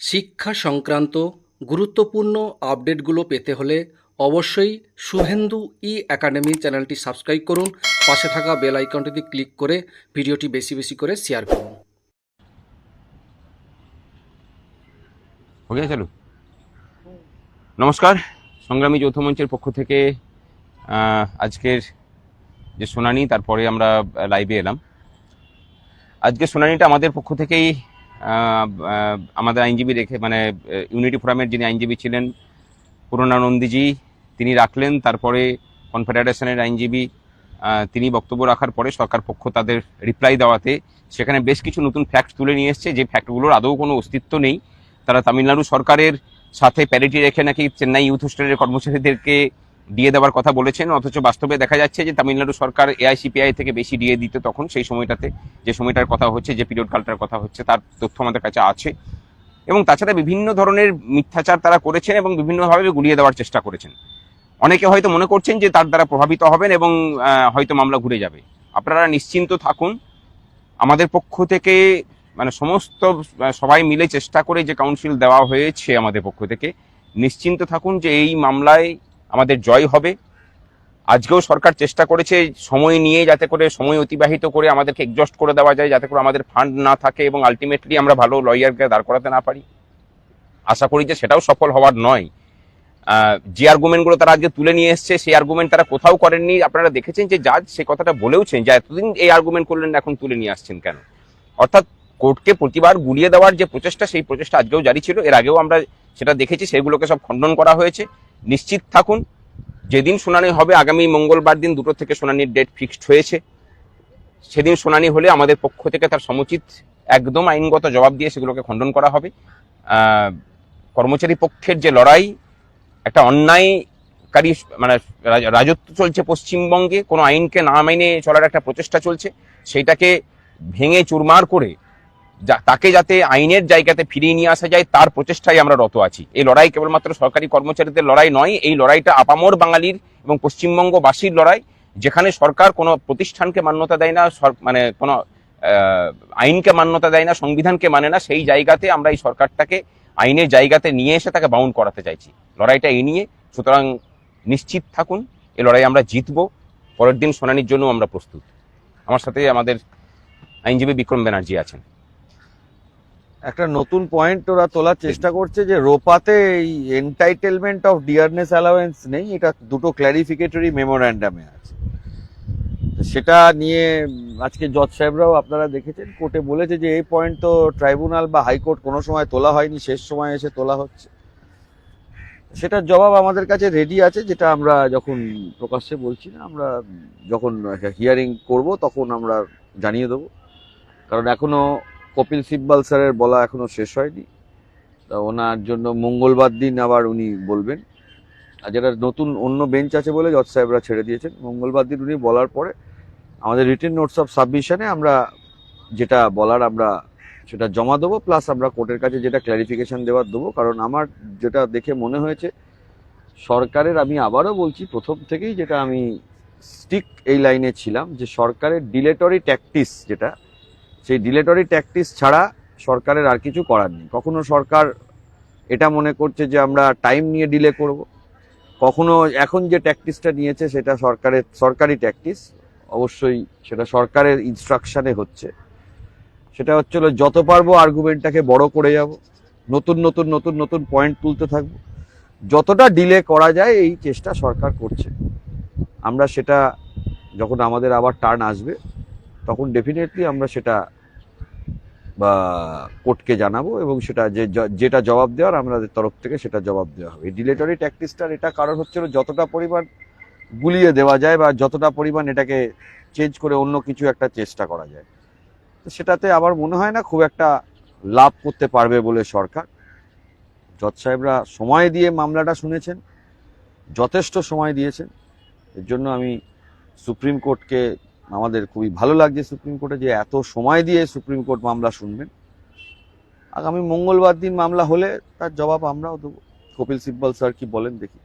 শিক্ষা সংক্রান্ত গুরুত্বপূর্ণ আপডেটগুলো পেতে হলে অবশ্যই শুভেন্দু ই অ্যাকাডেমি চ্যানেলটি সাবস্ক্রাইব করুন। পাশে থাকা বেল আইকনটিতে ক্লিক করে ভিডিওটি বেশি বেশি করে শেয়ার করুন। ওকে, চালু। নমস্কার। সংগ্রামী যৌথ মঞ্চের পক্ষ থেকে আজকের যে শুনানি, তারপরে আমরা লাইভে এলাম। আজকে শুনানিটা আমাদের পক্ষ থেকেই আমাদের আইনজীবী রেখে মানে ইউনিটি ফোরামের যিনি আইনজীবী ছিলেন পূর্ণানন্দীজি তিনি রাখলেন। তারপরে কনফেডারেশনের আইনজীবী তিনি বক্তব্য রাখার পরে সরকার পক্ষ তাদের রিপ্লাই দেওয়াতে সেখানে বেশ কিছু নতুন ফ্যাক্ট তুলে নিয়ে এসছে। যে ফ্যাক্টগুলোর আদৌ কোনো অস্তিত্ব নেই। তারা তামিলনাড়ু সরকারের সাথে প্যারিটি রেখে নাকি চেন্নাই ইউথ হোস্টেলের কর্মচারীদেরকে দিয়ে দেওয়ার কথা বলেছেন, অথচ বাস্তবে দেখা যাচ্ছে যে তামিলনাড়ু সরকার এআইসিপিআই থেকে বেশি দিয়ে দিত তখন সেই সময়টাতে যে সময়টার কথা হচ্ছে, যে পিরিয়ড কালটার কথা হচ্ছে, তার তথ্য আমাদের কাছে আছে। এবং তাছাড়া বিভিন্ন ধরনের মিথ্যাচার তারা করেছেন এবং বিভিন্নভাবে গুলিয়ে দেওয়ার চেষ্টা করেছেন। অনেকে হয়তো মনে করছেন যে তার দ্বারা প্রভাবিত হবেন এবং হয়তো মামলা ঘুরে যাবে। আপনারা নিশ্চিন্ত থাকুন, আমাদের পক্ষ থেকে মানে সমস্ত সবাই মিলে চেষ্টা করে যে কাউন্সিল দেওয়া হয়েছে আমাদের পক্ষ থেকে, নিশ্চিন্ত থাকুন যে এই মামলায় আমাদের জয় হবে। আজকেও সরকার চেষ্টা করেছে সময় নিয়ে যাতে করে সময় অতিবাহিত করে আমাদেরকে এক্সস্ট করে দেওয়া যায়, যাতে করে আমাদের ফান্ড না থাকে এবং আলটিমেটলি আমরা ভালো লয়ারকে দাঁড় করাতে না পারি। আশা করি যে সেটাও সফল হওয়ার নয়। যে আর্গুমেন্টগুলো তারা আজকে তুলে নিয়ে এসছে, সেই আর্গুমেন্ট তারা কোথাও করেননি। আপনারা দেখেছেন যে জাজ সে কথাটা বলেওছেন যে এতদিন এই আর্গুমেন্ট করলেন, এখন তুলে নিয়ে আসছেন কেন? অর্থাৎ কোর্টকে প্রতিবার গুলিয়ে দেওয়ার যে প্রচেষ্টা, সেই প্রচেষ্টা আজকেও জারি ছিল। এর আগেও আমরা সেটা দেখেছি, সেগুলোকে সব খণ্ডন করা হয়েছে। নিশ্চিত থাকুন, যেদিন শুনানি হবে, আগামী মঙ্গলবার দিন দুটো থেকে শুনানির ডেট ফিক্সড হয়েছে। সেদিন শুনানি হলে আমাদের পক্ষ থেকে তার সমুচিত একদম আইনগত জবাব দিয়ে সেগুলোকে খণ্ডন করা হবে। কর্মচারী পক্ষের যে লড়াই, একটা অন্যায়কারী মানে রাজ- রাজত্ব চলছে পশ্চিমবঙ্গে, কোনো আইনকে না মেনে চলার একটা প্রচেষ্টা চলছে সেইটাকে ভেঙে চুরমার করে তাকে যাতে আইনের জায়গাতে ফিরিয়ে নিয়ে আসা যায়, তার প্রচেষ্টায় আমরা রত আছি। এই লড়াই কেবলমাত্র সরকারি কর্মচারীদের লড়াই নয়, এই লড়াইটা আপামর বাঙালির এবং পশ্চিমবঙ্গবাসীর লড়াই, যেখানে সরকার কোনো প্রতিষ্ঠানকে মান্যতা দেয় না মানে কোনো আইনকে মান্যতা দেয় না, সংবিধানকে মানে না, সেই জায়গাতে আমরা এই সরকারটাকে আইনের জায়গাতে নিয়ে এসে তাকে বাউন্ড করাতে চাইছি। লড়াইটা এই নিয়ে, সুতরাং নিশ্চিত থাকুন এই লড়াই আমরা জিতবো, পরের দিন শুনানির জন্য আমরা প্রস্তুত। আমার সাথে আমাদের আইনজীবী বিক্রম ব্যানার্জি আছেন। একটা নতুন পয়েন্ট ওরা তোলার চেষ্টা করছে যে রোপাতে এই এন্টাইটেলমেন্ট অফ ডিয়ারনেস অ্যালাওয়েন্স নেই, এটা দুটো ক্ল্যারিফিকেটরি মেমোরান্ডামে আছে। সেটা নিয়ে আজকে জজ সাহেবরাও আপনারা দেখেছেন, কোর্টে বলেছে যে এই পয়েন্ট তো ট্রাইব্যুনাল বা হাইকোর্ট কোনো সময় তোলা হয়নি, শেষ সময় এসে তোলা হচ্ছে। সেটার জবাব আমাদের কাছে রেডি আছে, যেটা আমরা যখন প্রকাশ্যে বলছি না, আমরা যখন হিয়ারিং করব, তখন আমরা জানিয়ে দেবো। কারণ এখনও কপিল সিব্বাল স্যারের বলা এখনও শেষ হয়নি। তা ওনার জন্য মঙ্গলবার দিন আবার উনি বলবেন। আর যেটা নতুন অন্য বেঞ্চ আছে বলে জজ সাহেবরা ছেড়ে দিয়েছেন, মঙ্গলবার দিন উনি বলার পরে আমাদের রিটেন নোটস অফ সাবমিশনে আমরা যেটা বলার আমরা সেটা জমা দেবো, প্লাস আমরা কোর্টের কাছে যেটা ক্ল্যারিফিকেশন দেওয়ার দেবো। কারণ আমার যেটা দেখে মনে হয়েছে, সরকারের আমি আবারও বলছি, প্রথম থেকেই যেটা আমি স্টিক এই লাইনে ছিলাম যে সরকারের ডিলেটরি ট্যাকটিস যেটা সেই ডিলেটরি ট্যাকটিস ছাড়া সরকারের আর কিছু করার নেই। কখনো সরকার এটা মনে করছে যে আমরা টাইম নিয়ে ডিলে করব। কখনো এখন যে ট্যাকটিসটা নিয়েছে সেটা সরকারের, সরকারি ট্যাকটিস অবশ্যই সেটা সরকারের ইনস্ট্রাকশানে হচ্ছে। সেটা হচ্ছিল যত পারব আর্গুমেন্টটাকে বড় করে যাব। নতুন নতুন নতুন নতুন পয়েন্ট তুলতে থাকব। যতটা ডিলে করা যায় এই চেষ্টা সরকার করছে। আমরা সেটা যখন আমাদের আবার টার্ন আসবে, তখন ডেফিনেটলি আমরা সেটা বা কোর্টকে জানাব এবং সেটা যে যেটা জবাব দেওয়ার আমাদের তরফ থেকে সেটা জবাব দেওয়া হবে। ডিলেটরি ট্যাকটিসটার এটা কারণ হচ্ছিল যতটা পরিমাণ গুলিয়ে দেওয়া যায় বা যতটা পরিমাণ এটাকে চেঞ্জ করে অন্য কিছু একটা চেষ্টা করা যায়। তো সেটাতে আমার মনে হয় না খুব একটা লাভ করতে পারবে বলে সরকার। জজ সাহেবরা সময় দিয়ে মামলাটা শুনেছেন, যথেষ্ট সময় দিয়েছেন। এর জন্য আমি সুপ্রিম কোর্টকে আমাদের খুবই ভালো লাগছে সুপ্রিম কোর্টে যে এত সময় দিয়ে সুপ্রিম কোর্ট মামলা শুনবেন। আগামী মঙ্গলবার দিন মামলা হলে তার জবাব আমরাও দেবো। কপিল সিব্বল স্যার কি বলেন দেখি।